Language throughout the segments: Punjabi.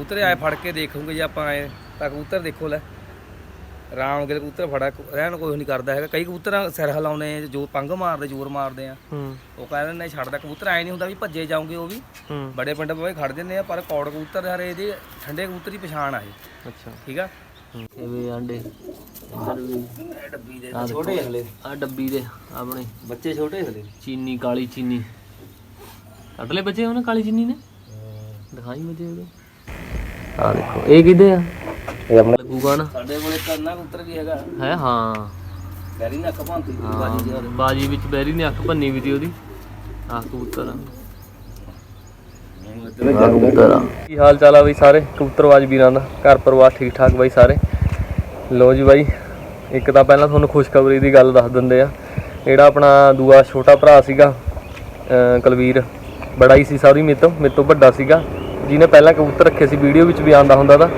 ਕਬੂਤਰ ਆਏ ਫੜ ਕੇ ਦੇਖੂਗੇ ਜੇ ਆਪਾਂ ਆਏ ਤਾਂ ਕਬੂਤਰ ਦੇਖੋ ਲੈ। ਰਾਮ ਦੇ ਕਬੂਤਰ ਫੜਾ ਰਹਿਣ ਕੋਈ ਨਹੀਂ ਕਰਦਾ ਹੈਗਾ। ਕਈ ਕਬੂਤਰ ਸਿਰ ਹਿਲਾਉਣੇ ਜੋ ਪੰਗ ਮਾਰਦੇ ਜ਼ੋਰ ਮਾਰਦੇ ਆ। ਉਹ ਕਹਿੰਦੇ ਨੇ ਛੱਡਦਾ ਕਬੂਤਰ ਆਏ ਨਹੀਂ ਹੁੰਦਾ ਵੀ ਭੱਜੇ ਜਾਓਗੇ ਉਹ ਵੀ। ਬੜੇ ਪਿੰਡ ਬਾਈ ਖੜ ਜਾਂਦੇ ਆ ਪਰ ਕੌੜ ਕਬੂਤਰ ਹਰੇ ਇਹਦੇ ਠੰਡੇ ਕਬੂਤਰ ਦੀ ਪਛਾਣ ਆ ਇਹ। ਅੱਛਾ। ਠੀਕ ਆ? ਇਹ ਆਂਡੇ। ਡੱਬੀ ਦੇ। ਛੋਟੇ ਹਲੇ। ਆ ਡੱਬੀ ਦੇ ਆਪਣੇ। ਬੱਚੇ ਛੋਟੇ ਹਲੇ? ਚੀਨੀ ਕਾਲੀ ਚੀਨੀ। ਕੱਢ ਲੈ ਬੱਚੇ ਉਹਨੇ ਕਾਲੀ ਚੀਨੀ ਨੇ? ਦਿਖਾਈ ਬੱਚੇ ਉਹਦੇ ਆ ਦੇਖੋ ਇਹ ਕਿਹਦੇ ਆ? ਇਹ ਆਪਣੇ ਲੱਗੂਗਾ ਨਾ। ਸਾਡੇ ਕੋਲੇ ਕਰਨਾ ਕਬੂਤਰ ਵੀ ਹੈਗਾ। ਹੈ ਹਾਂ। ਵੈਰੀ ਨਾ ਹਾਂ, ਬਾਜੀ ਜੀ ਬਾਜੀ ਵਿੱਚ ਬੈਰੀ ਨੇ ਅੱਖ ਭੰਨੀ ਵੀ ਤੀ ਉਹਦੀ। ਆ ਕਬੂਤਰ ਆ। ਕਬੂਤਰ ਆ। ਕੀ ਹਾਲ ਚਾਲ ਆ ਬਈ ਸਾਰੇ? ਕਬੂਤਰਵਾਜ ਵੀਰਾਂ ਦਾ। ਘਰ ਪਰਿਵਾਰ ਠੀਕ ਠਾਕ ਬਾਈ ਸਾਰੇ? ਲੋ ਜੀ ਬਾਈ ਇੱਕ ਤਾਂ ਪਹਿਲਾਂ ਤੁਹਾਨੂੰ ਖੁਸ਼ਖਬਰੀ ਦੀ ਗੱਲ ਦੱਸ ਦਿੰਦੇ ਆ। ਜਿਹੜਾ ਆਪਣਾ ਦੂਆ ਛੋਟਾ ਭਰਾ ਸੀਗਾ ਅਹ ਕੁਲਵੀਰ ਬੜਾ ਹੀ ਸੀ ਸਾਰੀ ਮੇਰੇ ਤੋਂ ਮੇਰੇ ਤੋਂ ਵੱਡਾ ਸੀਗਾ। ਜਿਹਨੇ ਪਹਿਲਾਂ ਕਬੂਤਰ ਰੱਖੇ ਸੀ, ਵੀਡੀਓ ਵਿੱਚ ਵੀ ਆਉਂਦਾ ਹੁੰਦਾ ਤਾਂ।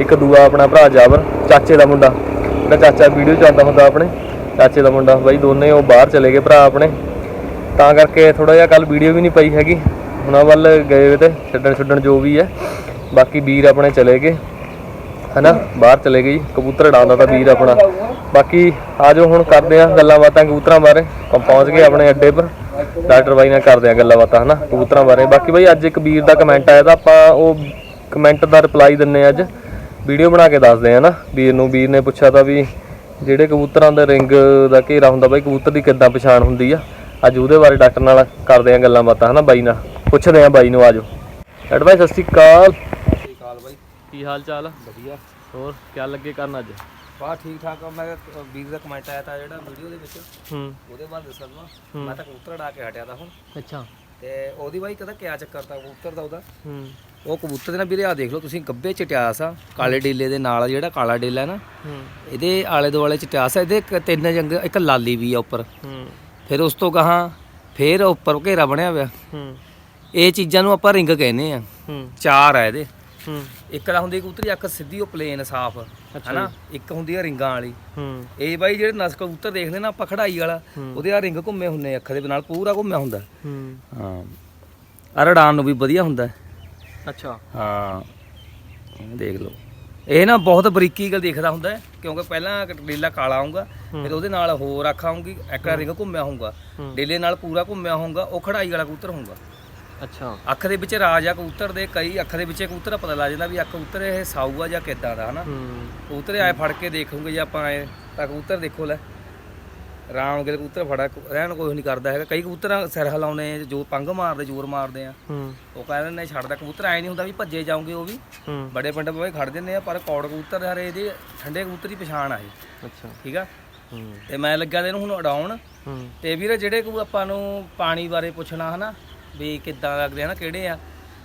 ਇੱਕ ਦੂਆ ਆਪਣਾ ਭਰਾ ਜਾਵਰ ਚਾਚੇ ਦਾ ਮੁੰਡਾ। ਜਿਹੜਾ ਚਾਚਾ ਵੀਡੀਓ 'ਚ ਆਉਂਦਾ ਹੁੰਦਾ ਆਪਣੇ, ਚਾਚੇ ਦਾ ਮੁੰਡਾ। ਬਾਈ ਦੋਨੇ ਉਹ ਬਾਹਰ ਚਲੇ ਗਏ ਭਰਾ ਆਪਣੇ। ਤਾਂ ਕਰਕੇ ਥੋੜਾ ਜਿਹਾ ਕੱਲ ਵੀਡੀਓ ਵੀ ਨਹੀਂ ਪਈ ਹੈਗੀ। ਉਹਨਾਂ ਵੱਲ ਗਏ ਹੋਏ ਤੇ, ਛੱਡਣ ਛੱਡਣ ਜੋ ਵੀ ਹੈ। ਬਾਕੀ ਵੀਰ ਆਪਣੇ ਚਲੇ ਗਏ। ਹਨਾ, ਬਾਹਰ ਚਲੇ ਗਏ ਕਬੂਤਰ ਉਡਾਉਂਦਾ ਤਾਂ ਵੀਰ ਆਪਣਾ। ਬਾਕੀ ਆਜੋ ਹੁਣ ਕਰਦੇ ਆ ਗੱਲਾਂ ਬਾਤਾਂ ਕਬੂਤਰਾਂ ਬਾਰੇ। ਪਹੁੰਚ ਗਏ ਆਪਣੇ ਅੱਡੇ ਪਰ। ਡਾਕਟਰ ਬਾਈ ਨਾਲ ਕਰਦੇ ਆ ਗੱਲਾਂ ਬਾਤਾਂ ਹਨਾ ਕਬੂਤਰਾਂ ਬਾਰੇ। ਬਾਕੀ ਬਾਈ ਅੱਜ ਇੱਕ ਵੀਰ ਦਾ ਕਮੈਂਟ ਆਇਆ ਤਾਂ ਆਪਾਂ ਉਹ ਕਮੈਂਟ ਦਾ ਰਿਪਲਾਈ ਦਿੰਨੇ ਅੱਜ। ਵੀਡੀਓ ਬਣਾ ਕੇ ਦੱਸਦੇ ਆ ਨਾ ਵੀਰ ਨੂੰ। ਵੀਰ ਨੇ ਪੁੱਛਿਆ ਤਾਂ ਵੀ ਜਿਹੜੇ ਕਬੂਤਰਾਂ ਦੇ ਰਿੰਗ ਦਾ ਘੇਰਾ ਹੁੰਦਾ ਬਾਈ ਕਬੂਤਰ ਦੀ ਕਿੱਦਾਂ ਪਛਾਣ ਹੁੰਦੀ ਆ? ਅੱਜ ਉਹਦੇ ਬਾਰੇ ਡਾਕਟਰ ਨਾਲ ਕਰਦੇ ਆ ਗੱਲਾਂ ਬਾਤਾਂ ਹਨਾ ਬਾਈ ਨਾਲ। ਪੁੱਛਦੇ ਆ ਬਾਈ ਨੂੰ ਆਜੋ ਡਾਕਟਰ ਬਾਈ ਸਤਿ ਸ਼੍ਰੀ ਅਕਾਲ। ਕਾਲ ਬਾਈ। ਕੀ ਹਾਲ ਚਾਲ? ਵਧੀਆ। ਹੋਰ ਕੀ ਲੱਗੇ ਕਰਨ ਅੱਜ? ਬਾ ਠੀਕ ਠਾਕ ਆ। ਮੈਂ ਕਿਹਾ, ਵੀਰ ਦਾ ਕਮੈਂਟ ਆਇਆ ਤਾਂ ਜਿਹੜਾ ਵੀਡੀਓ ਦੇ ਵਿੱਚ ਹੂੰ। ਉਹਦੇ ਬਾਅਦ ਦੱਸਾਂ ਮੈਂ ਮੈਂ ਤਾਂ ਕਬੂਤਰ ਉਡਾ ਕੇ ਹਟਿਆ ਤਾਂ ਹੁਣ। ਅੱਛਾ। ਤੇ ਉਹਦੀ ਬਾਈ ਕਹਦਾ ਕਿਆ ਚੱਕਰ ਤਾਂ ਕਬੂਤਰ ਦਾ ਉਹਦਾ? ਹੂੰ। ਉਹ ਕਬੂਤਰ ਦੇ ਨਾਲ ਵੀਰੇ ਆ ਦੇਖ ਲਓ ਤੁਸੀਂ ਗੱਬੇ ਚਟਿਆਸ ਆ। ਕਾਲੇ ਡੇਲੇ ਦੇ ਨਾਲ ਜਿਹੜਾ ਕਾਲਾ ਡੇਲਾ ਹੈ ਨਾ। ਹੂੰ। ਇਹਦੇ ਆਲੇ ਦੁਆਲੇ ਚਟਿਆਸ ਆ। ਇਹਦੇ ਇੱਕ ਤਿੰਨ ਜੰਗ ਇੱਕ ਲਾਲੀ ਵੀ ਆ ਉੱਪਰ। ਹੂੰ। ਫਿਰ ਉਸ ਤੋਂ ਗਾਹਾਂ ਫਿਰ ਉੱਪਰ ਘੇਰਾ ਬਣਿਆ ਹੋਇਆ। ਹੂੰ। ਇਹ ਚੀਜ਼ਾਂ ਨੂੰ ਆਪਾਂ ਰਿੰਗ ਕਹਿੰਦੇ ਆ। ਹੂੰ। ਚਾਰ ਆ ਇਹਦੇ। ਹੂੰ। ਇੱਕ ਤਾਂ ਹੁੰਦੀ ਕਬੂਤਰੀ ਅੱਖ ਸਿੱਧੀ ਉਹ ਪਲੇਨ ਸਾਫ਼ ਹਨਾ? ਇੱਕ ਹੁੰਦੀ ਆ ਰਿੰਗਾਂ ਵਾਲੀ। ਹੂੰ। ਇਹ ਬਾਈ ਜਿਹੜੇ ਨਸਕ ਕਬੂਤਰ ਦੇਖਦੇ ਨਾ ਆਪਾਂ ਖੜਾਈ ਵਾਲਾ ਉਹਦੇ ਆ ਰਿੰਗ ਘੁੰਮੇ ਹੁੰਨੇ ਅੱਖ ਦੇ ਨਾਲ ਪੂਰਾ ਘੁੰਮਿਆ ਹੁੰਦਾ। ਹੂੰ। ਹਾਂ। ਅਰੜਾਨ ਨੂੰ ਵੀ ਵਧੀਆ ਹੁੰਦਾ। ਅੱਛਾ। ਹਾਂ। ਇਹ ਦੇਖ ਲਓ। ਇਹ ਨਾ ਬਹੁਤ ਬਰੀਕੀ ਗੱਲ ਦੇਖਦਾ ਹੁੰਦਾ ਕਿਉਂਕਿ ਪਹਿਲਾਂ ਡੇਲਾ ਕਾਲਾ ਆਉਂਗਾ ਫਿਰ ਉਹਦੇ ਨਾਲ ਹੋਰ ਅੱਖ ਆਉਂਗੀ ਇੱਕ ਰਿੰਗ ਘੁੰਮਿਆ ਹੋਊਗਾ। ਡੇਲੇ ਨਾਲ ਪੂਰਾ ਘੁੰਮਿਆ ਹੋਊਗਾ ਉਹ ਖੜਾਈ ਵਾਲਾ ਕਬੂਤਰ ਹੋਊਗਾ। ਅੱਛਾ। ਅੱਖ ਦੇ ਵਿੱਚ ਰਾਜ ਆ ਕਬੂਤਰ ਦੇ ਕਈ ਅੱਖ ਦੇ ਵਿੱਚ ਕਬੂਤਰ ਪਤਾ ਲੱਗ ਜਾਂਦਾ ਵੀ ਅੱਖ ਕਬੂਤਰ ਇਹ ਸਾਊ ਆ ਜਾਂ ਕਿੱਦਾਂ ਦਾ ਹਨਾ? ਹੂੰ। ਕਬੂਤਰ ਆਏ ਫੜ ਕੇ ਦੇਖੂਗੇ ਜੇ ਆਪਾਂ ਆਏ ਤਾਂ ਕਬੂਤਰ ਦੇਖੋ ਲੈ। ਰਾਮ ਦੇ ਕਬੂਤਰ ਫੜਾ ਰਹਿਣ ਕੋਈ ਨਹੀਂ ਕਰਦਾ ਹੈਗਾ। ਕਈ ਕਬੂਤਰ ਸਿਰ ਹਿਲਾਉਣੇ ਜੋ ਪੰਗ ਮਾਰਦੇ ਜ਼ੋਰ ਮਾਰਦੇ ਆ। ਹੂੰ। ਉਹ ਕਹਿੰਦੇ ਨੇ ਛੱਡਦਾ ਕਬੂਤਰ ਆਏ ਨਹੀਂ ਹੁੰਦਾ ਵੀ ਭੱਜੇ ਜਾਓਗੇ ਉਹ ਵੀ। ਹੂੰ। ਬੜੇ ਪਿੰਡ ਬਾਈ ਖੜ ਜਾਂਦੇ ਆ ਪਰ ਕੌੜ ਕਬੂਤਰ ਹਰੇ ਇਹਦੇ ਠੰਡੇ ਕਬੂਤਰ ਦੀ ਪਛਾਣ ਆ ਇਹ। ਅੱਛਾ। ਠੀਕ ਆ? ਹੂੰ। ਤੇ ਮੈਂ ਲੱਗਿਆ ਤੇ ਇਹਨੂੰ ਹੁਣ ਉਡਾਉਣ। ਹੂੰ। ਤੇ ਵੀਰ ਜਿਹੜੇ ਕੋ ਆਪਾਂ ਨੂੰ ਪਾਣੀ ਬਾਰੇ ਪੁੱਛਣਾ ਹਨਾ? ਵੀ ਕਿੱਦਾਂ ਲੱਗਦੇ ਆ ਨਾ ਕਿਹੜੇ ਆ।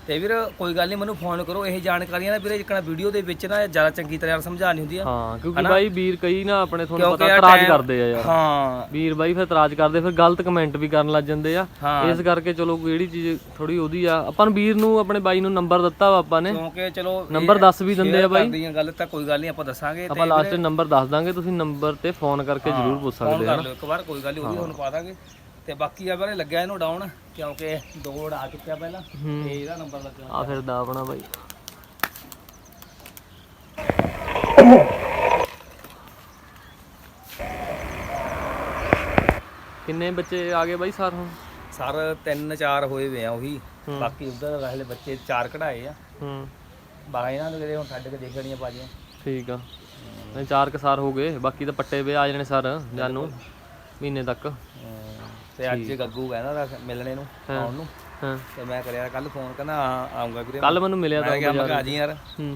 ਤੇ ਵੀਰ ਕੋਈ ਗੱਲ ਨਹੀਂ ਮੈਨੂੰ ਫੋਨ ਕਰੋ ਇਹ ਜਾਣਕਾਰੀਆਂ ਨਾ ਵੀਰੇ ਜਿਕਣਾ ਵੀਡੀਓ ਦੇ ਵਿੱਚ ਨਾ ਜ਼ਿਆਦਾ ਚੰਗੀ ਤਰ੍ਹਾਂ ਸਮਝਾਣੀ ਹੁੰਦੀ ਆ। ਹਾਂ ਕਿਉਂਕਿ ਬਾਈ ਵੀਰ ਕਈ ਨਾ ਆਪਣੇ ਤੁਹਾਨੂੰ ਪਤਾ ਆ ਇਤਰਾਜ਼ ਕਰਦੇ ਆ ਯਾਰ। ਹਾਂ। ਵੀਰ ਬਾਈ ਫਿਰ ਇਤਰਾਜ਼ ਕਰਦੇ ਫਿਰ ਗਲਤ ਕਮੈਂਟ ਵੀ ਕਰਨ ਲੱਗ ਜਾਂਦੇ ਆ। ਇਸ ਕਰਕੇ ਚਲੋ ਜਿਹੜੀ ਚੀਜ਼ ਥੋੜੀ ਉਹਦੀ ਆ ਆਪਾਂ ਨੂੰ ਵੀਰ ਨੂੰ ਆਪਣੇ ਬਾਈ ਨੂੰ ਨੰਬਰ ਦਿੱਤਾ ਵਾ ਆਪਾਂ ਨੇ। ਕਿਉਂਕਿ ਚਲੋ ਨੰਬਰ ਦੱਸ ਵੀ ਦਿੰਦੇ ਆ ਬਾਈ। ਦੀਆਂ ਗੱਲ ਤਾਂ ਕੋਈ ਗੱਲ ਨਹੀਂ ਆਪਾਂ ਦੱਸਾਂਗੇ ਤੇ ਆਪਾਂ ਲਾਸਟ ਨੰਬਰ ਦੱਸ ਦਾਂਗੇ ਤੁਸੀਂ ਨੰਬਰ ਤੇ ਫੋਨ ਕਰਕੇ ਜ਼ਰੂਰ ਪੁੱਛ ਫੋਨ ਸਕਦੇ ਕਰ ਲਿਓ ਇੱਕ ਵਾਰ ਕੋਈ ਗੱਲ ਨਹੀਂ ਉਹ ਵੀ ਤੁਹਾਨੂੰ ਪਾ ਦਾਂਗੇ। ਤੇ ਬਾਕੀ ਆ ਬਾਰੇ ਲੱਗਿਆ ਇਹਨੂੰ ਡਾਊਨ ਕਿਉਂਕਿ ਦੋ ਉਡਾ ਚੁੱਕਿਆ ਪਹਿਲਾਂ ਤੇ ਇਹਦਾ ਨੰਬਰ ਲੱਗਿਆ ਆ ਫਿਰ ਦਾ ਆਪਣਾ ਬਾਈ। ਕਿੰਨੇ ਬੱਚੇ ਆ ਗਏ ਬਾਈ ਸਾਰ ਹੁਣ? ਸਰ ਤਿੰਨ ਚਾਰ ਹੋਏ ਵੇ ਆ ਉਹੀ। ਬਾਕੀ ਉਧਰ ਰਹਿਲੇ ਬੱਚੇ ਚਾਰ ਕਢਾਏ ਆ। ਹੂੰ। ਬਾਕੀ ਇਹਨਾਂ ਦੇ ਹੁਣ ਛੱਡ ਕੇ ਦੇਖਣੀਆਂ ਬਾਜੀਆਂ ਠੀਕ ਆ। ਨਹੀਂ ਚਾਰ ਕਸਾਰ ਹੋ ਗਏ ਬਾਕੀ ਤਾਂ ਪੱਟੇ ਵੇ ਆ ਜਾਣੇ ਸਰ ਜਾਨੂੰ ਮਹੀਨੇ ਤੱਕ। ਤੇ ਅੱਜ ਗੱਗੂ ਕਹਿੰਦਾ ਤਾ ਮਿਲਣੇ ਨੂੰ ਆਉਣ ਨੂੰ। ਹਾਂ। ਤੇ ਮੈਂ ਕਰਿਆ ਕੱਲ ਫੋਨ ਕਹਿੰਦਾ ਆਉਂਗਾ ਵੀਰੇ। ਕੱਲ ਮੈਨੂੰ ਮਿਲਿਆ ਤਾਂ ਮੈਂ ਕਿਹਾ ਮੈਂ ਕਿਹਾ ਆ ਜੀ ਯਾਰ। ਹੂੰ।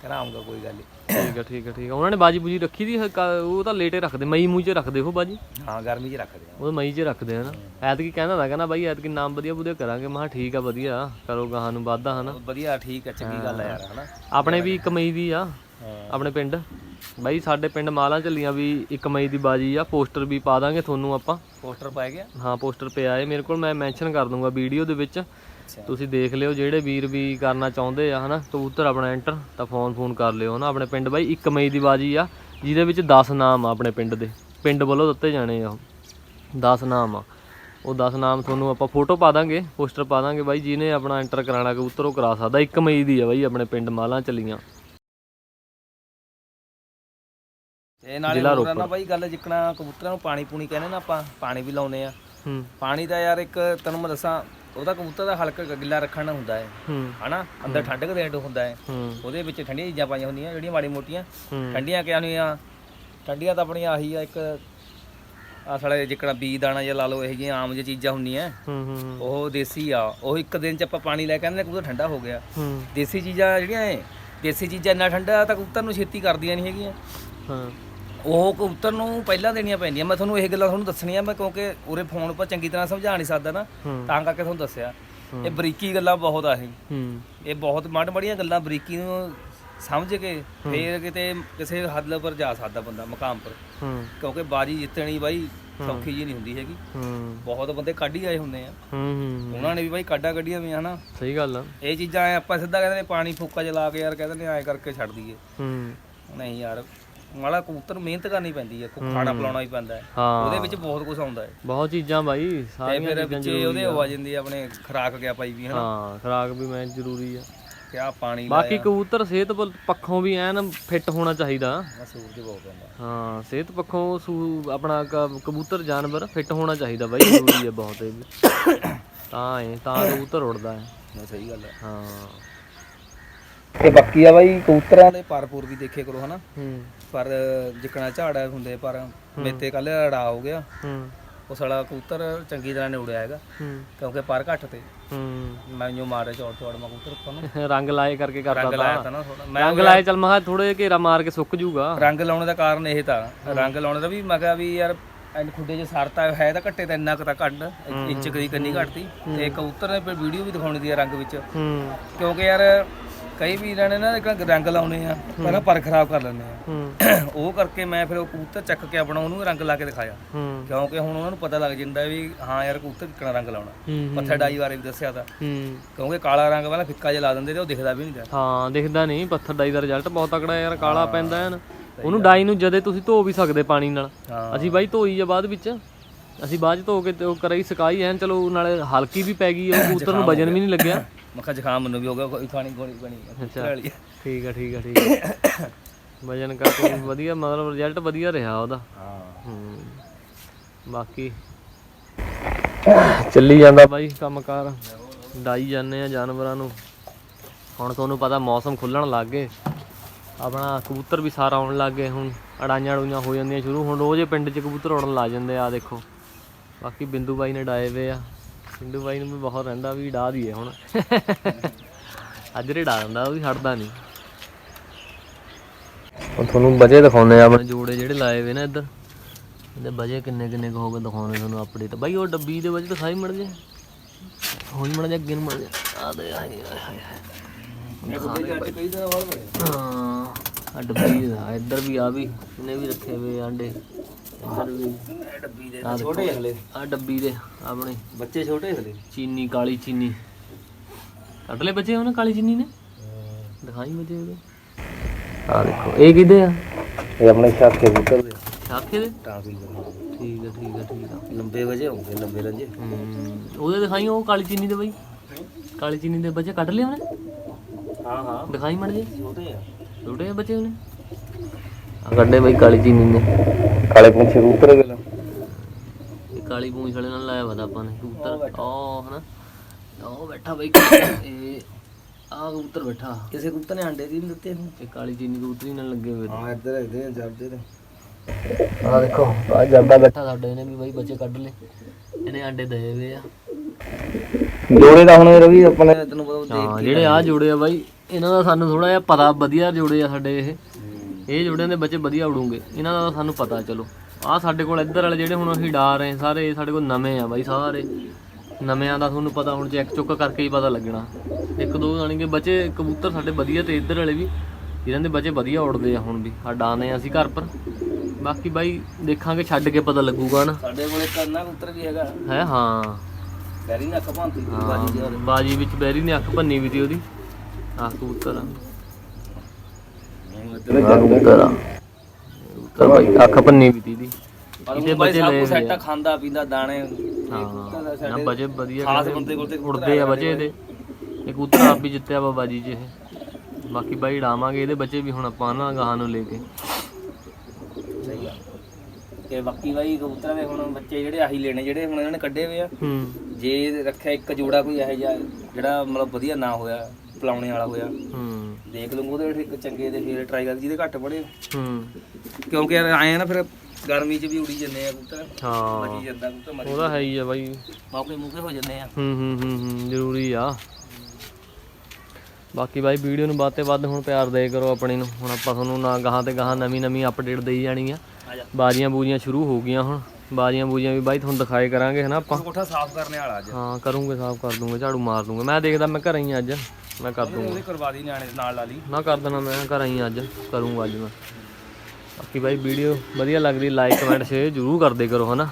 ਕਹਿੰਦਾ ਆਉਂਗਾ ਕੋਈ ਗੱਲ ਨਹੀਂ ਠੀਕ ਆ ਠੀਕ ਆ ਠੀਕ ਆ। ਉਹਨਾਂ ਨੇ ਬਾਜੀ ਬੂਜੀ ਰੱਖੀ ਦੀ ਉਹ ਤਾਂ ਲੇਟੇ ਰੱਖਦੇ ਮਈ ਮੂੰਹ 'ਚ ਰੱਖਦੇ ਉਹ ਬਾਜੀ? ਹਾਂ ਗਰਮੀ 'ਚ ਰੱਖਦੇ ਆ। ਉਹ ਮਈ 'ਚ ਰੱਖਦੇ ਹਨ ਐਤਕੀ ਕਹਿੰਦਾ ਤਾਂ ਕਹਿੰਦਾ ਬਾਈ ਐਤਕੀ ਨਾਮ ਵਧੀਆ ਵਧੀਆ ਕਰਾਂਗੇ। ਮੈਂ ਕਿਹਾ ਠੀਕ ਆ ਵਧੀਆ। ਕਰੋ ਗਾਹਾਂ ਨੂੰ ਵਾਧਾ ਹਨਾ। ਵਧੀਆ ਠੀਕ ਹੈ ਚੰਗੀ ਗੱਲ ਆ ਯਾਰ ਹਨਾ। ਆਪਣੇ ਵੀ 1 ਮਈ ਦੀ ਆ ਆਪਣੇ ਪਿੰਡ। ਬਾਈ ਸਾਡੇ ਪਿੰਡ ਮਾਲਾਂ ਚੱਲੀਆਂ ਵੀ 1 ਮਈ ਦੀ ਬਾਜੀ ਆ। ਪੋਸਟਰ ਵੀ ਪਾ ਦਾਂਗੇ ਤੁਹਾਨੂੰ ਆਪਾਂ। ਪੋਸਟਰ ਪਾਇਆ ਗਿਆ ਹਾਂ ਪੋਸਟਰ ਪਿਆ ਏ। ਮੇਰੇ ਕੋਲ ਮੈਂ ਮੈਂਸ਼ਨ ਕਰ ਦੂੰਗਾ ਵੀਡੀਓ ਦੇ ਵਿੱਚ। ਤੁਸੀਂ ਦੇਖ ਲਿਓ ਜਿਹੜੇ ਵੀਰ ਵੀ ਕਰਨਾ ਚਾਹੁੰਦੇ ਆ ਹਨਾ। ਕਬੂਤਰ ਆਪਣਾ ਐਂਟਰ ਤਾਂ ਫੋਨ ਫੋਨ ਕਰ ਲਿਓ ਹਨਾ। ਆਪਣੇ ਪਿੰਡ ਬਾਈ 1 ਮਈ ਦੀ ਬਾਜੀ ਆ ਜਿਹਦੇ ਵਿੱਚ 10 ਨਾਮ ਆ ਆਪਣੇ ਪਿੰਡ ਦੇ। ਪਿੰਡ ਵੱਲੋਂ ਦਿੱਤੇ ਜਾਣੇ ਆ ਉਹ। 10 ਨਾਮ ਆ। ਉਹ 10 ਨਾਮ ਤੁਹਾਨੂੰ ਆਪਾਂ ਫੋਟੋ ਪਾ ਦਾਂਗੇ ਪੋਸਟਰ ਪਾ ਦਾਂਗੇ ਬਾਈ ਜਿਹਨੇ ਆਪਣਾ ਐਂਟਰ ਕਰਾਣਾ ਕਬੂਤਰ ਉਹ ਕਰਾ ਸਕਦਾ। 1 ਮਈ ਦੀ ਆ ਬਾਈ ਆਪਣੇ ਪਿੰਡ ਮਾਲਾਂ ਚੱਲੀਆਂ ਤੇ ਨਾਲੇ ਜ਼ਿਲ੍ਹਾ ਹੋਰ ਆ ਨਾ ਬਾਈ ਗੱਲ ਜਿੱਕਣਾ ਕਬੂਤਰਾਂ ਨੂੰ ਪਾਣੀ ਪੂਣੀ ਕਹਿੰਦੇ ਨਾ ਆਪਾਂ ਪਾਣੀ ਵੀ ਲਾਉਨੇ ਆ। ਹੂੰ। ਪਾਣੀ ਦਾ ਯਾਰ ਇੱਕ ਤੈਨੂੰ ਮੈਂ ਦੱਸਾਂ ਉਹਦਾ ਕਬੂਤਰ ਦਾ ਹਲਕਾ ਗਿੱਲਾ ਰੱਖਣਾ ਹੁੰਦਾ ਹੈ। ਹੂੰ। ਹਨਾ? ਅੰਦਰ ਠੰਡਕ ਦੇਣ ਹੁੰਦਾ ਹੈ। ਹੂੰ। ਉਹਦੇ ਵਿੱਚ ਠੰਡੀਆਂ ਚੀਜ਼ਾਂ ਪਾਈਆਂ ਹੁੰਦੀਆਂ ਜਿਹੜੀਆਂ ਮਾੜੀ ਮੋਟੀਆਂ। ਹੂੰ। ਠੰਡੀਆਂ ਕਿਆ ਹੁੰਦੀਆਂ? ਠੰਡੀਆਂ ਤਾਂ ਆਪਣੀਆਂ ਆਹੀ ਆ ਇੱਕ ਆ ਸਾਲੇ ਜਿੱਕਣਾ ਬੀ ਦਾਣਾ ਜਾਂ ਲਾ ਲਓ ਇਹ ਜਿਹੀਆਂ ਆਮ ਜਿਹੀਆਂ ਚੀਜ਼ਾਂ ਹੁੰਦੀਆਂ। ਹੂੰ ਹੂੰ ਉਹ ਦੇਸੀ ਆ ਉਹ ਇੱਕ ਦਿਨ ਚ ਆਪਾਂ ਪਾਣੀ ਲੈ ਕੇ ਆਉਂਦੇ ਕਬੂਤਰ ਠੰਡਾ ਹੋ ਗਿਆ। ਹੂੰ। ਦੇਸੀ ਚੀਜ਼ਾਂ ਜਿਹੜੀਆਂ ਇਹ ਦੇਸੀ ਚੀਜ਼ਾਂ ਇੰਨਾ ਠੰਡਾ ਤਾਂ ਕਬੂਤਰ ਨੂੰ ਛੇਤੀ ਕਰਦੀਆਂ ਨਹੀਂ ਹੈਗੀਆਂ। ਹਾਂ। ਉਹ ਕਬੂਤਰ ਨੂੰ ਪਹਿਲਾਂ ਦੇਣੀਆਂ ਪੈਂਦੀਆਂ। ਮੈਂ ਤੁਹਾਨੂੰ ਇਹ ਗੱਲਾਂ ਤੁਹਾਨੂੰ ਦੱਸਣੀਆਂ ਮੈਂ ਕਿਉਂਕਿ ਉਰੇ ਫੋਨ 'ਤੇ ਚੰਗੀ ਤਰ੍ਹਾਂ ਸਮਝਾ ਨਹੀਂ ਸਕਦਾ ਨਾ ਤਾਂ ਕਰਕੇ ਤੁਹਾਨੂੰ ਦੱਸਿਆ। ਇਹ ਬਰੀਕੀ ਗੱਲਾਂ ਬਹੁਤ ਆ ਇਹ। ਬਹੁਤ ਮਾੜ ਮੜੀਆਂ ਗੱਲਾਂ ਬਰੀਕੀ ਨੂੰ ਸਮਝ ਕੇ ਫੇਰ ਕਿਤੇ ਕਿਸੇ ਹੱਦ ਪਰ ਜਾ ਸਕਦਾ ਬੰਦਾ ਮਕਾਮ ਪਰ ਕਿਉਂਕਿ ਬਾਜੀ ਜਿੱਤਣੀ ਬਾਈ ਸੌਖੀ ਜੀ ਨਹੀਂ ਹੁੰਦੀ ਹੈਗੀ। ਬਹੁਤ ਬੰਦੇ ਕੱਢ ਹੀ ਆਏ ਹੁੰਦੇ ਆ। ਉਹਨਾਂ ਨੇ ਵੀ ਬਾਈ ਕਾਢਾਂ ਕੱਢੀਆਂ ਵੀ ਹਨਾ? ਸਹੀ ਗੱਲ ਆ। ਇਹ ਚੀਜ਼ਾਂ ਆਪਾਂ ਸਿੱਧਾ ਕਹਿੰਦੇ ਨੇ ਪਾਣੀ ਫੂਕਾ ਚਲਾ ਕੇ ਯਾਰ ਕਹਿੰਦੇ ਨੇ ਐਂ ਕਰਕੇ ਛੱਡ ਦਈਏ। ਨਹੀਂ ਯਾਰ ਮਾੜਾ ਕਬੂਤਰ ਮਿਹਨਤ ਕਰਨੀ ਪੈਂਦੀ ਹੈ ਕੋ ਖਾਣਾ ਪਿਲਾਉਣਾ ਵੀ ਪੈਂਦਾ ਹੈ। ਹਾਂ। ਉਹਦੇ ਵਿੱਚ ਬਹੁਤ ਕੁਝ ਆਉਂਦਾ ਹੈ। ਬਹੁਤ ਚੀਜ਼ਾਂ ਬਾਈ ਤੇ ਸਾਰੀਆਂ ਫਿਰ ਚੀਜ਼ਾਂ ਵਿੱਚ ਉਹਦੇ ਹੋ ਆ ਜਾਂਦੀ ਹੈ ਆਪਣੇ ਖਰਾਕ ਗਿਆ ਪਾਈ ਵੀ ਹਨਾ? ਹਾਂ ਖਰਾਕ ਵੀ ਮੈਂ ਜ਼ਰੂਰੀ ਆ। ਕਿਆ ਪਾਣੀ ਬਾਕੀ ਕਬੂਤਰ ਸਿਹਤ ਪੱਲ- ਪੱਖੋਂ ਵੀ ਐਨ ਫਿੱਟ ਹੋਣਾ ਚਾਹੀਦਾ। ਸੂਰਜ ਬਹੁਤ ਪੈਂਦਾ ਹਾਂ ਸਿਹਤ ਪੱਖੋਂ ਸੂ ਆਪਣਾ ਕ- ਕਬੂਤਰ ਜਾਨਵਰ ਫਿੱਟ ਹੋਣਾ ਚਾਹੀਦਾ ਬਾਈ ਜ਼ਰੂਰੀ ਹੈ ਬਹੁਤ। ਇਹ ਵੀ ਤਾਂ ਇਹ ਤਾਂ ਕਬੂਤਰ ਉੜਦਾ ਹੈ ਨਾ ਸਹੀ ਗੱਲ ਹੈ ਹਾਂ। ਤੇ ਬਾਕੀ ਆ ਬਾਈ ਕਬੂਤਰਾਂ ਦੇ ਪਰਪੂਰ ਵੀ ਦੇਖੇ ਕਰੋ ਹਨਾ। ਹੂੰ। ਪਰ ਜਿਕਣਾ ਝਾੜਾ ਹੁੰਦੇ ਪਰ ਮੇਤੇ ਕੱਲ ਅੜਾ ਹੋ ਗਿਆ। ਹੂੰ। ਉਹ ਸਾਲਾ ਕਬੂਤਰ ਚੰਗੀ ਤਰ੍ਹਾਂ ਨੇ ਉੜਿਆ ਹੈਗਾ। ਹੂੰ। ਕਿਉਂਕਿ ਪਰ ਘੱਟ ਤੇ। ਹੂੰ। ਮੈਂ ਜੋ ਮਾਰੇ ਚੌੜ ਚੌੜ ਮਾ ਕਬੂਤਰ ਉੱਪਰ ਨੂੰ। ਰੰਗ ਲਾਏ ਕਰਕੇ ਕਰਦਾ ਰੰਗ ਲਾਇਆ ਤਾਂ ਨਾ ਥੋੜਾ ਮੈਂ ਰੰਗ ਲਾਏ ਚੱਲ ਮੈਂ ਥੋੜੇ ਘੇਰਾ ਮਾਰ ਕੇ ਸੁੱਕ ਜੂਗਾ। ਰੰਗ ਲਾਉਣ ਦਾ ਕਾਰਨ ਇਹ ਤਾਂ। ਰੰਗ ਲਾਉਣ ਦਾ ਵੀ ਮੈਂ ਕਿਹਾ ਵੀ ਯਾਰ ਐਨ ਖੁੱਡੇ 'ਚ ਸਰਤਾ ਹੈ ਤਾਂ ਘੱਟੇ ਤਾਂ ਇੰਨਾ ਕੁ ਤਾਂ ਕੱਢ ਇੰਚ ਕਦੀ ਕੰਨੀ ਘੱਟਤੀ ਤੇ ਕਬੂਤਰ ਨੇ ਫਿਰ ਵੀਡੀਓ ਵੀ ਦਿਖਾਉਣੀ ਦੀ ਰੰਗ ਵਿੱਚ। ਹੂੰ। ਕਿਉਂਕਿ ਯਾਰ ਕਈ ਵੀਰਾਂ ਨੇ ਨਾ ਇੱਕ ਰੰਗ ਲਾਉਣੇ ਆ ਪਹਿਲਾਂ ਪਰ ਖਰਾਬ ਕਰ ਲੈਂਦੇ ਆ। ਹੂੰ। ਉਹ ਕਰਕੇ ਮੈਂ ਫਿਰ ਉਹ ਕਬੂਤਰ ਚੱਕ ਕੇ ਆਪਣਾ ਉਹਨੂੰ ਰੰਗ ਲਾ ਕੇ ਦਿਖਾਇਆ। ਹੂੰ। ਕਿਉਂਕਿ ਹੁਣ ਉਹਨਾਂ ਨੂੰ ਪਤਾ ਲੱਗ ਜਾਂਦਾ ਵੀ ਹਾਂ ਯਾਰ ਕਬੂਤਰ ਕਿੱਕਣਾ ਰੰਗ ਲਾਉਣਾ। ਹੂੰ ਪੱਥਰ ਡਾਈ ਬਾਰੇ ਵੀ ਦੱਸਿਆ ਤਾਂ। ਹੂੰ। ਕਿਉਂਕਿ ਕਾਲਾ ਰੰਗ ਵਾਲਾ ਫਿੱਕਾ ਜਿਹਾ ਲਾ ਦਿੰਦੇ ਤੇ ਉਹ ਦਿਖਦਾ ਵੀ ਨਹੀਂ ਹਾਂ ਦਿਖਦਾ ਨਹੀਂ ਪੱਥਰ ਡਾਈ ਦਾ ਰਿਜ਼ਲਟ ਬਹੁਤ ਤਕੜਾ ਯਾਰ ਕਾਲਾ ਪੈਂਦਾ ਐਨ ਉਹਨੂੰ ਡਾਈ ਨੂੰ ਜਦੇ ਤੁਸੀਂ ਧੋ ਵੀ ਸਕਦੇ ਪਾਣੀ ਨਾਲ। ਹਾਂ। ਅਸੀਂ ਬਾਈ ਧੋਈ ਆ ਬਾਅਦ ਵਿੱਚ। ਅਸੀਂ ਬਾਅਦ ਧੋ ਕੇ ਉਹ ਕਰਾਈ ਸਕਾਈ ਐਨ ਚਲੋ ਨਾਲੇ ਹਲਕੀ ਵੀ ਪੈ ਗਈ ਉਹ ਕਬੂਤਰ ਨੂੰ ਵਜਨ ਵੀ ਨਹੀਂ ਲੱਗਿਆ। ਮੈਂ ਕਿਹਾ ਜ਼ੁਕਾਮ ਮੈਨੂੰ ਵੀ ਹੋ ਗਿਆ ਕੋਈ ਖਾਣੀ ਗੋਲੀ ਬਣੀ ਅੱਛਾ। ਠੀਕ ਆ ਠੀਕ ਆ ਠੀਕ ਆ। ਵਜਨ ਕਰਕੇ ਵੀ ਵਧੀਆ ਮਤਲਬ ਰਿਜ਼ਲਟ ਵਧੀਆ ਰਿਹਾ ਉਹਦਾ। ਹਾਂ। ਹੂੰ। ਬਾਕੀ ਚੱਲੀ ਜਾਂਦਾ ਬਾਈ ਕੰਮਕਾਰ ਡਾਈ ਜਾਂਦੇ ਆ ਜਾਨਵਰਾਂ ਨੂੰ। ਹੁਣ ਤੁਹਾਨੂੰ ਪਤਾ ਮੌਸਮ ਖੁੱਲਣ ਲੱਗ ਗਏ। ਆਪਣਾ ਕਬੂਤਰ ਵੀ ਸਾਰਾ ਆਉਣ ਲੱਗ ਗਏ ਹੁਣ ਅੜਾਈਆਂ ਅੜੂਈਆਂ ਹੋ ਜਾਂਦੀਆਂ ਸ਼ੁਰੂ। ਹੁਣ ਰੋਜ਼ ਪਿੰਡ 'ਚ ਕਬੂਤਰ ਉੜਨ ਲੱਗ ਜਾਂਦੇ ਆ ਦੇਖੋ। ਬਾਕੀ ਬਿੰਦੂ ਬਾਈ ਨੇ ਡਾਏ ਵੇ ਆ। ਬਿੰਦੂ ਬਾਈ ਨੂੰ ਵੀ ਬਹੁਤ ਰਹਿੰਦਾ ਵੀ ਡਾ ਦਈਏ ਹੁਣ। ਅੱਜ ਰੇ ਡਾ ਦਿੰਦਾ ਉਹ ਵੀ ਹਟਦਾ ਨਹੀਂ। ਹੁਣ ਤੁਹਾਨੂੰ ਵਜੇ ਦਿਖਾਉਨੇ ਆ। ਆਪਣੇ ਜੋੜੇ ਜਿਹੜੇ ਲਾਏ ਵੇ ਨਾ ਇੱਧਰ ਇਹਦੇ ਵਜੇ ਕਿੰਨੇ ਕਿੰਨੇ ਕੁ ਹੋ ਗਏ ਦਿਖਾਉਣੇ ਤੁਹਾਨੂੰ ਅਪਡੇਟ ਬਾਈ ਉਹ ਡੱਬੀ ਦੇ ਵਜੇ ਦਿਖਾਈ ਮੜ ਜੇ। ਹੋਈ ਮੜ ਜੇ ਅੱਗੇ ਨੂੰ ਮੜ ਜੇ। ਆ ਦੇ ਹਾਏ ਹਾਏ ਹਾਏ ਕਈ ਦਿਨ ਹਾਂ ਆ ਡੱਬੀ ਦਾ ਇੱਧਰ ਵੀ ਆ ਵੀ ਇਹਨੇ ਵੀ ਰੱਖੇ ਵੇ ਆਂਡੇ। ਡੱਬੀ ਦੇ ਆਹ ਦੇਖੋ। ਛੋਟੇ ਹਲੇ। ਆ ਡੱਬੀ ਦੇ ਆਪਣੇ। ਬੱਚੇ ਛੋਟੇ ਹਲੇ। ਚੀਨੀ ਕਾਲੀ ਚੀਨੀ। ਕੱਢ ਲੈ ਬੱਚੇ ਉਹਨੇ ਕਾਲੀ ਚੀਨੀ ਨੇ? ਦਿਖਾਈ ਬੱਚੇ ਉਹਦੇ। ਆ ਦੇਖੋ ਇਹ ਕਿਹਦੇ ਆ? ਇਹ ਆਪਣੇ ਛਾਕੇ ਬੁੱਤਰ ਦੇ? ਸਾਖੇ ਦੇ ਟਾਂਕੀ ਠੀਕ ਆ ਠੀਕ ਆ ਠੀਕ ਆ। ਲੰਬੇ ਵਜੇ ਹੋਣਗੇ ਲੰਬੇ ਲੰਜੇ ਹੂੰ ਉਹਦੇ ਦਿਖਾਈ ਉਹ ਕਾਲੀ ਚੀਨੀ ਦੇ ਬਈ? ਕਾਲੀ ਚੀਨੀ ਦੇ ਬੱਚੇ ਕੱਢ ਲਏ ਉਹਨੇ? ਹਾਂ ਹਾਂ। ਦਿਖਾਈ ਮੜ ਜੇ। ਛੋਟੇ ਆ। ਛੋਟੇ ਆ ਬੱਚੇ ਉਹਨੇ? ਆ ਕੱਢੇ ਬਈ ਕਾਲੀ ਚੀਨੀ ਨੇ। ਕਾਲੇ ਪੁੰਛੇ ਕਬੂਤਰ ਗਲ ਇਹ ਕਾਲੀ ਪੂੰਛ ਵਾਲੇ ਨਾਲ ਲਾਇਆ ਵਾ ਤਾਂ ਆਪਾਂ ਨੇ ਕਬੂਤਰ। ਉਹ ਹਨਾ ਉਹ ਬੈਠਾ ਬਈ। ਇਹ ਆ ਕਬੂਤਰ ਬੈਠਾ। ਕਿਸੇ ਕਬੂਤਰ ਨੇ ਅੰਡੇ ਦੀ ਵੀ ਦਿੱਤੇ ਇਹਨੂੰ। ਇਹ ਕਾਲੀ ਚੀਨੀ ਕਬੂਤਰੀ ਨਾਲ ਲੱਗੇ ਹੋਏ ਹਾਂ ਇੱਧਰ ਇਹਦੇ ਜਰਦੇ ਤੇ। ਆ ਦੇਖੋ ਆ ਜਰਦਾ ਬੈਠਾ ਸਾਡੇ ਇਹਨੇ ਵੀ ਬਈ ਬੱਚੇ ਕੱਢ ਲਏ। ਇਹਨੇ ਆਂਡੇ ਦਏ ਹੋਏ ਆ। ਜੋੜੇ ਦਾ ਹੁਣ ਰਵੀ ਆਪਣੇ ਤੈਨੂੰ ਪਤਾ ਹਾਂ ਜਿਹੜੇ ਆ ਜੋੜੇ ਆ ਬਾਈ ਇਹਨਾਂ ਦਾ ਸਾਨੂੰ ਥੋੜਾ ਜਿਹਾ ਪਤਾ ਵਧੀਆ ਜੋੜੇ ਆ ਸਾਡੇ ਇਹ। ਇਹ ਜੋੜਿਆਂ ਦੇ ਬੱਚੇ ਵਧੀਆ ਉਡੂਗੇ। ਇਹਨਾਂ ਦਾ ਸਾਨੂੰ ਪਤਾ ਚਲੋ। ਆ ਸਾਡੇ ਕੋਲ ਇੱਧਰ ਵਾਲੇ ਜਿਹੜੇ ਹੁਣ ਅਸੀਂ ਡਾ ਰਹੇ ਸਾਰੇ ਸਾਡੇ ਕੋਲ ਨਵੇਂ ਆ ਬਾਈ ਸਾਰੇ। ਨਵਿਆਂ ਦਾ ਤੁਹਾਨੂੰ ਪਤਾ ਹੁਣ ਚੈੱਕ ਚੁੱਕ ਕਰਕੇ ਹੀ ਪਤਾ ਲੱਗਣਾ। ਇੱਕ ਦੋ ਜਾਣਗੇ ਬੱਚੇ ਕਬੂਤਰ ਸਾਡੇ ਵਧੀਆ ਤੇ ਇੱਧਰ ਵਾਲੇ ਵੀ ਇਹਨਾਂ ਦੇ ਬੱਚੇ ਵਧੀਆ ਉੜਦੇ ਆ ਹੁਣ ਵੀ। ਆ ਡਾਨੇ ਆ ਅਸੀਂ ਘਰ ਪਰ। ਬਾਕੀ ਬਾਈ ਦੇਖਾਂਗੇ ਛੱਡ ਕੇ ਪਤਾ ਲੱਗੂਗਾ ਨਾ ਸਾਡੇ ਕੋਲੇ ਕਰਨਾ ਕਬੂਤਰ ਵੀ ਹੈਗਾ। ਹੈ ਹਾਂ। ਬੈਰੀ ਨੱਕ ਭਾਂਤੀ ਦੀ ਹਾਂ, ਬਾਜੀ ਦੀ ਬਾਜੀ ਵਿੱਚ ਬੈਰੀ ਨੇ ਅੱਖ ਭੰਨੀ ਵੀ ਤੀ ਉਹਦੀ। ਆਹ ਕਬੂਤਰ ਆ। ਕਬੂਤਰ ਆ ਕਬੂਤਰ ਬਾਈ ਅੱਖ ਭੰਨੀ ਵੀ ਤੀ ਦੀ ਪਰ ਇਹਦੇ ਉਹ ਬਾਈ ਬੱਚੇ ਸਭ ਲਏ ਕੁਛ ਹੋਏ ਸੈੱਟ ਖਾਂਦਾ ਪੀਂਦਾ ਦਾਣੇ। ਇਹ ਕਬੂਤਰ ਦਾ ਨਾ ਸਾਡੇ ਬਜੇ ਵਧੀਆ ਖਾਸ ਕਹਿੰਦੇ ਬੰਦੇ ਕੋਲ ਤੇ ਕਬੂਤਰ ਉੜਦੇ ਆ ਬਚੇ ਇਹਦੇ। ਇਹ ਕਬੂਤਰ ਆਪ ਵੀ ਜਿੱਤਿਆ ਵਾ ਬਾਜੀ 'ਚ ਇਹ ਬਾਕੀ ਬਾਈ ਡਾਵਾਂਗੇ ਇਹਦੇ ਬੱਚੇ ਵੀ ਹੁਣ ਆਪਾਂ ਨਾ ਗਾਹਾਂ ਨੂੰ ਲੈ ਕੇ। ਸਹੀ ਆ। ਤੇ ਬਾਕੀ ਬਾਈ ਕਬੂਤਰਾਂ ਦੇ ਹੁਣ ਬੱਚੇ ਜਿਹੜੇ ਆਹੀ ਲੈਣੇ ਜਿਹੜੇ ਹੁਣ ਇਹਨਾਂ ਨੇ ਕੱਢੇ ਹੋਏ ਆ। ਹੂੰ। ਜੇ ਰੱਖਿਆ ਇੱਕ ਜੋੜਾ ਕੋਈ ਇਹੋ ਜਿਹਾ ਜਿਹੜਾ ਮਤਲਬ ਵਧੀਆ ਨਾ ਹੋਇਆ। ਪਲਾਉਣੇ ਵਾਲਾ ਹੋਇਆ। ਹੂੰ। ਦੇਖ ਲੂੰਗਾ ਉਹਦੇ ਇੱਕ ਚੰਗੇ ਦੇ ਫੇਰ ਟਰਾਈ ਕਰ ਜਿਹਦੇ ਘੱਟ ਬਣੇ ਹੂੰ। ਕਿਉਂਕਿ ਯਾਰ ਆਏ ਆ ਨਾ ਫਿਰ ਗਰਮੀ 'ਚ ਵੀ ਉੜੀ ਜਾਂਦੇ ਆ ਕਬੂਤਰ। ਹਾਂ। ਮਰੀ ਜਾਂਦਾ ਕਬੂਤਰ ਮਰੀ ਉਹਦਾ ਹੈ ਹੀ ਆ ਬਾਈ। ਮੌਕੇ ਮੂਕੇ ਹੋ ਜਾਂਦੇ ਆ। ਹੂੰ ਹੂੰ ਹੂੰ ਹੂੰ ਜ਼ਰੂਰੀ ਆ। ਬਾਕੀ ਬਾਈ ਵੀਡੀਓ ਨੂੰ ਵੱਧ ਤੇ ਵੱਧ ਹੁਣ ਪਿਆਰ ਦੇ ਕਰੋ ਆਪਣੀ ਨੂੰ। ਹੁਣ ਆਪਾਂ ਤੁਹਾਨੂੰ ਨਾ ਗਾਹਾਂ ਤੇ ਗਾਹਾਂ ਨਵੀਂ ਨਵੀਂ ਅਪਡੇਟ ਦੇਈ ਜਾਣੀ ਆ। ਆ ਜਾ। ਬਾਜੀਆਂ ਬੂਜੀਆਂ ਸ਼ੁਰੂ ਹੋ ਗਈਆਂ ਹੁਣ। ਬਾਜੀਆਂ ਬੂਜੀਆਂ ਵੀ ਬਾਈ ਤੁਹਾਨੂੰ ਦਿਖਾਏ ਕਰਾਂਗੇ ਹਨਾ ਆਪਾਂ? ਕੋਠਾ ਸਾਫ਼ ਕਰਨੇ ਵਾਲਾ ਅੱਜ। ਹਾਂ ਕਰੂੰਗੇ ਸਾਫ਼ ਕਰ ਦੂੰਗਾ ਝਾੜੂ ਮਾਰ ਦੂੰਗਾ। ਮੈਂ ਦੇਖਦਾ ਮੈਂ ਘਰ ਹੀ ਆ ਅੱਜ। ਮੈਂ ਕਰ ਦੂੰਗਾ। ਉਹਦੇ ਕਰਵਾ ਦੀ ਨਿਆਣੇ ਦੇ ਨਾਲ ਲਾ ਲਈ। ਨਾ ਕਰ ਦੇਣਾ ਮੈਂ ਘਰ ਹੀ ਆ ਅੱਜ। ਕਰੂੰਗਾ ਅੱਜ ਮੈਂ। ਬਾਕੀ ਬਾਈ ਵੀਡੀਓ ਵਧੀਆ ਲੱਗਦੀ ਲਾਈਕ ਕਮੈਂਟ ਸ਼ੇਅਰ ਜ਼ਰੂਰ ਕਰਦੇ ਕਰੋ ਹਨਾ?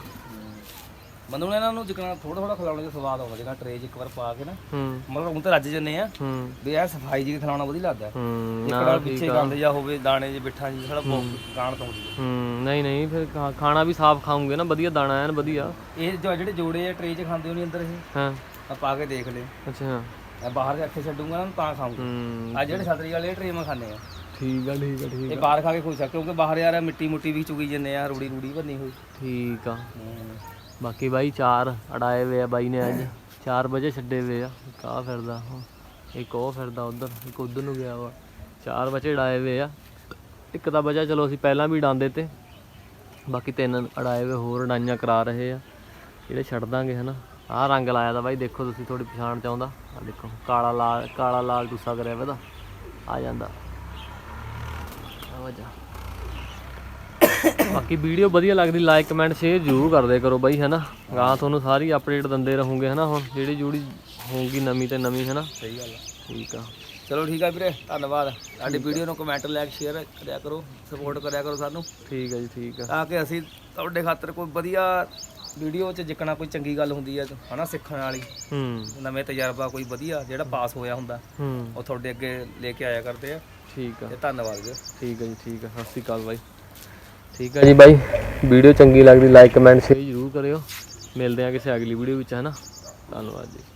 ਬੰਦੂ ਨੇ ਇਹਨਾਂ ਨੂੰ ਜਿਕਣਾ ਥੋੜਾ ਥੋੜਾ ਖਿਲਾਉਣੇ ਦਾ ਸਵਾਦ ਆਉਂਦਾ ਜਿਹੜਾ ਟਰੇ 'ਚ ਇੱਕ ਵਾਰ ਪਾ ਕੇ ਨਾ ਹੂੰ। ਮਤਲਬ ਹੁਣ ਤਾਂ ਰੱਜ ਜੰਨੇ ਆ। ਹੂੰ। ਵੀ ਇਹ ਸਫ਼ਾਈ ਜੀ ਖਿਲਾਉਣਾ ਵਧੀਆ ਲੱਗਦਾ। ਹੂੰ ਇੱਕ ਨਾਲ ਪਿੱਛੇ ਗੰਦ ਜਾਂ ਹੋਵੇ ਦਾਣੇ 'ਚ ਬਿੱਠਾ ਜੀ ਸਾਡਾ ਗਾਣ ਤੋਂ ਹੁੰਦੀ ਹੂੰ ਨਹੀਂ ਨਹੀਂ ਫਿਰ ਖਾ- ਖਾਣਾ ਵੀ ਸਾਫ਼ ਖਾਉਂਗੇ ਨਾ ਵਧੀਆ ਦਾਣਾ ਐਨ ਵਧੀਆ। ਇਹ ਜੋ ਜਿਹੜੇ ਜੋੜੇ ਆ ਟਰੇ 'ਚ ਖਾਂਦੇ ਹੋ ਨਹੀਂ ਅੰਦਰ ਇਹ ਹਾਂ। ਆ ਪਾ ਕੇ ਦੇਖ ਲੈ। ਅੱਛਾ। ਮੈਂ ਬਾਹਰ ਜਾ ਕੇ ਛੱਡੂੰਗਾ ਨਾ ਤਾਂ ਖਾਊਂਗਾ। ਹੂੰ। ਆ ਜਿਹੜੇ ਛਤਰੀ ਵਾਲੇ ਟਰੇ ਮੈਂ ਖਾਂਦੇ ਆ। ਠੀਕ ਆ ਠੀਕ ਆ ਠੀਕ ਇਹ ਬਾਹਰ ਖਾ ਕੇ ਖੁਸ਼ ਆ ਕਿਉਂਕਿ ਬਾਹਰ ਯਾਰ ਮਿੱਟੀ ਮੁੱਟੀ ਵੀ ਚੁਗੀ ਜੰਨੇ ਆ ਰੂੜੀ ਰੂੜੀ ਬੰਨੀ ਹੋਈ। ਠੀਕ ਆ। ਬਾਕੀ ਬਾਈ ਚਾਰ ਅੜਾਏ ਵੇ ਆ ਬਾਈ ਨੇ ਅੱਜ। 4 ਵਜੇ ਛੱਡੇ ਵੇ ਆ। ਇੱਕ ਆਹ ਫਿਰਦਾ ਇੱਕ ਉਹ ਫਿਰਦਾ ਉਧਰ, ਇੱਕ ਉਧਰ ਨੂੰ ਗਿਆ ਵਾ। 4 ਵਜੇ ਅੜਾਏ ਵੇ ਆ। ਇੱਕ ਤਾਂ ਵਜਾ ਚਲੋ ਅਸੀਂ ਪਹਿਲਾਂ ਵੀ ਡਾਂਦੇ ਤੇ। ਬਾਕੀ ਤਿੰਨ ਅੜਾਏ ਵੇ ਹੋਰ ਅੜਾਈਆਂ ਕਰਾ ਰਹੇ ਆ। ਜਿਹੜੇ ਛੱਡ ਦਾਂਗੇ ਹਨਾ। ਆਹ ਰੰਗ ਲਾਇਆ ਦਾ ਬਾਈ ਦੇਖੋ ਤੁਸੀਂ ਥੋੜੀ ਪਛਾਣ ਚ ਆਉਂਦਾ। ਆ ਦੇਖੋ, ਕਾਲਾ ਲਾਲ ਕਾਲਾ ਲਾਲ ਟੁੱਸਾ ਕਰਿਆ ਵਾ ਇਹਦਾ। ਆ ਜਾਂਦਾ। ਆ ਵਜਾ। ਬਾਕੀ ਵੀਡੀਓ ਵਧੀਆ ਲੱਗਦੀ ਲਾਈਕ ਕਮੈਂਟ ਸ਼ੇਅਰ ਜ਼ਰੂਰ ਕਰਦੇ ਕਰੋ ਬਾਈ ਹਨਾ? ਗਾਂ ਤੁਹਾਨੂੰ ਸਾਰੀ ਅਪਡੇਟ ਦਿੰਦੇ ਰਹੋਗੇ ਹਨਾ? ਹੁਣ ਜਿਹੜੀ ਜੂੜੀ ਹੋਊਗੀ ਨਵੀਂ ਤੇ ਨਵੀਂ ਹਨਾ? ਸਹੀ ਗੱਲ ਆ। ਠੀਕ ਆ। ਚਲੋ ਠੀਕ ਆ ਵੀਰੇ ਧੰਨਵਾਦ। ਸਾਡੀ ਵੀਡੀਓ ਨੂੰ ਕਮੈਂਟ ਲਾਈਕ ਸ਼ੇਅਰ ਕਰਿਆ ਕਰੋ ਸਪੋਰਟ ਕਰਿਆ ਕਰੋ ਸਾਨੂੰ। ਠੀਕ ਆ ਜੀ ਠੀਕ ਆ। ਤਾਂ ਕਿ ਅਸੀਂ ਤੁਹਾਡੇ ਖਾਤਰ ਕੋਈ ਵਧੀਆ ਵੀਡੀਓ 'ਚ ਜਿੱਕਣਾ ਕੋਈ ਚੰਗੀ ਗੱਲ ਹੁੰਦੀ ਹੈ ਹਨਾ ਸਿੱਖਣ ਵਾਲੀ। ਹੂੰ। ਨਵੇਂ ਤਜਰਬਾ ਕੋਈ ਵਧੀਆ ਜਿਹੜਾ ਪਾਸ ਹੋਇਆ ਹੁੰਦਾ ਹੂੰ। ਉਹ ਤੁਹਾਡੇ ਅੱਗੇ ਲੈ ਕੇ ਆਇਆ ਕਰਦੇ ਆ। ਠੀਕ ਆ। ਤੇ ਧੰਨਵਾਦ ਵੀਰੇ। ਠੀਕ ਆ ਜੀ ਠੀਕ ਆ। ਸਤਿ ਸ਼੍ਰੀ ਅਕਾਲ ਬਾਈ। ਠੀਕ ਆ ਜੀ ਬਾਈ। ਵੀਡੀਓ ਚੰਗੀ ਲੱਗਦੀ ਲਾਈਕ ਕਮੈਂਟ ਸ਼ੇਅਰ ਜ਼ਰੂਰ ਕਰਿਓ। ਮਿਲਦੇ ਆ ਕਿਸੇ ਅਗਲੀ ਵੀਡੀਓ ਵਿੱਚ ਹੈ ਨਾ ਧੰਨਵਾਦ ਜੀ।